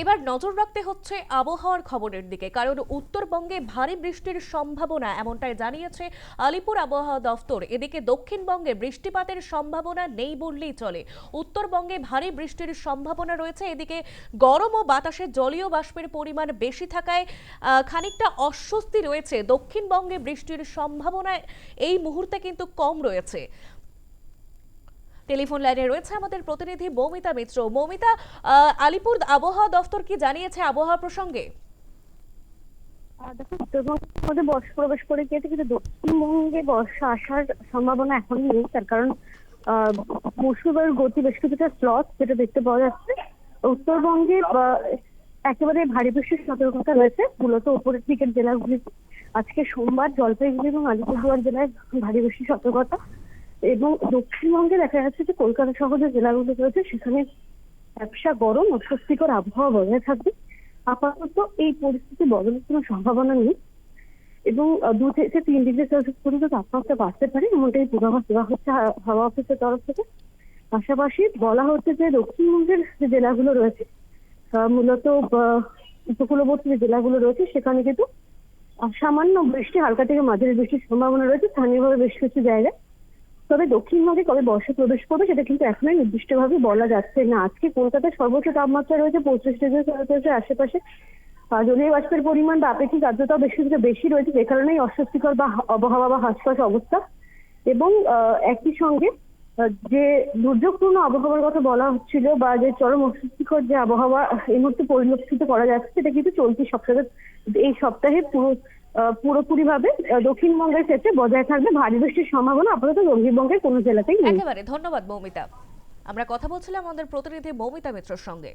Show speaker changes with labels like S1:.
S1: এবার নজর রাখতে হচ্ছে আবহাওয়ার খবরের দিকে, কারণ উত্তরবঙ্গে ভারী বৃষ্টির সম্ভাবনা এমনটাই জানিয়েছে আলিপুর আবহাওয়া দফতর। এদিকে দক্ষিণবঙ্গে বৃষ্টিপাতের সম্ভাবনা নেই বললেই চলে। উত্তরবঙ্গে ভারী বৃষ্টির সম্ভাবনা রয়েছে। এদিকে গরম ও বাতাসে জলীয় বাষ্পের পরিমাণ বেশি থাকায় খানিকটা অস্বস্তি রয়েছে। দক্ষিণবঙ্গে বৃষ্টির সম্ভাবনা এই মুহূর্তে কিন্তু কম রয়েছে। টেলিফোন লাইনে রয়েছে আমাদের প্রতিনিধি মৌমিতা মিত্র। মৌমিতা আলিপুর আবহাওয়া দফতর কি জানিয়েছে আবহাওয়া প্রসঙ্গে?
S2: দেখো, উত্তরবঙ্গের মধ্যে বর্ষা প্রবেশ করে গিয়েছে, কিন্তু দক্ষিণবঙ্গে বর্ষা আসার সম্ভাবনা এখন নেই। তার কারণ মৌসুমের গতি বেশ কিছুটা স্লথ যেটা দেখতে পাওয়া যাচ্ছে। উত্তরবঙ্গে একেবারে ভারী বৃষ্টির সতর্কতা রয়েছে। মূলত উপরের দিকের জেলাগুলি আজকে সোমবার জলপাইগুড়ি এবং আলিপুরদুয়ার জেলায় ভারী বৃষ্টির সতর্কতা। এবং দক্ষিণবঙ্গে দেখা যাচ্ছে যে কলকাতা যে জেলাগুলো রয়েছে, সেখানে ব্যবসা গরম, অস্বস্তিকর আবহাওয়া বজায় থাকবে। আপাতত এই পরিস্থিতি বদলের কোনো সম্ভাবনা নেই এবং দু থেকে তিন ডিগ্রি সেলসিয়াস পর্যন্ত তাপমাত্রা বাড়তে পারে, এমনটাই পূর্বাভাস দেওয়া হচ্ছে হাওয়া অফিসের তরফ থেকে। পাশাপাশি বলা হচ্ছে যে দক্ষিণবঙ্গের যে জেলাগুলো রয়েছে মূলত উপকূলবর্তী যে জেলাগুলো রয়েছে, সেখানে কিন্তু সামান্য বৃষ্টি, হালকা থেকে মাঝারি বৃষ্টির সম্ভাবনা রয়েছে, স্থানীয়ভাবে বেশ কিছু জায়গায়। তবে দক্ষিণবঙ্গে কবে বর্ষা প্রবেশ করবে সেটা কিন্তু এখনই নির্দিষ্টভাবে বলা যাচ্ছে না। আজকে কলকাতার সর্বোচ্চ তাপমাত্রা রয়েছে পঁচিশ ডিগ্রি সেলসিয়াসের আশেপাশে। জলীয় বাষ্পের পরিমাণ বা আপেক্ষিক আর্দ্রতা বেশ বেশি রয়েছে, যে কারণেই অস্বস্তিকর বা আবহাওয়া বা হাসফাস অবস্থা। এবং একই সঙ্গে যে দুর্যোগপূর্ণ আবহাওয়ার কথা বলা হচ্ছিল বা যে চরম অস্বস্তিকর যে আবহাওয়া এই মুহূর্তে পরিলক্ষিত করা যাচ্ছে, সেটা কিন্তু চলতি সপ্তাহে এই সপ্তাহে পুরো আহ, পুরোপুরিভাবে আহ, দক্ষিণবঙ্গের ক্ষেত্রে বজায় থাকবে ভারী বৃষ্টির সম্ভাবনা। আপাতত দক্ষিণবঙ্গের কোনো জেলাতেই নেই।
S1: একেবারে ধন্যবাদ মৌমিতা। আমরা কথা বলছিলাম আমাদের প্রতিনিধি মৌমিতা মিত্রর সঙ্গে।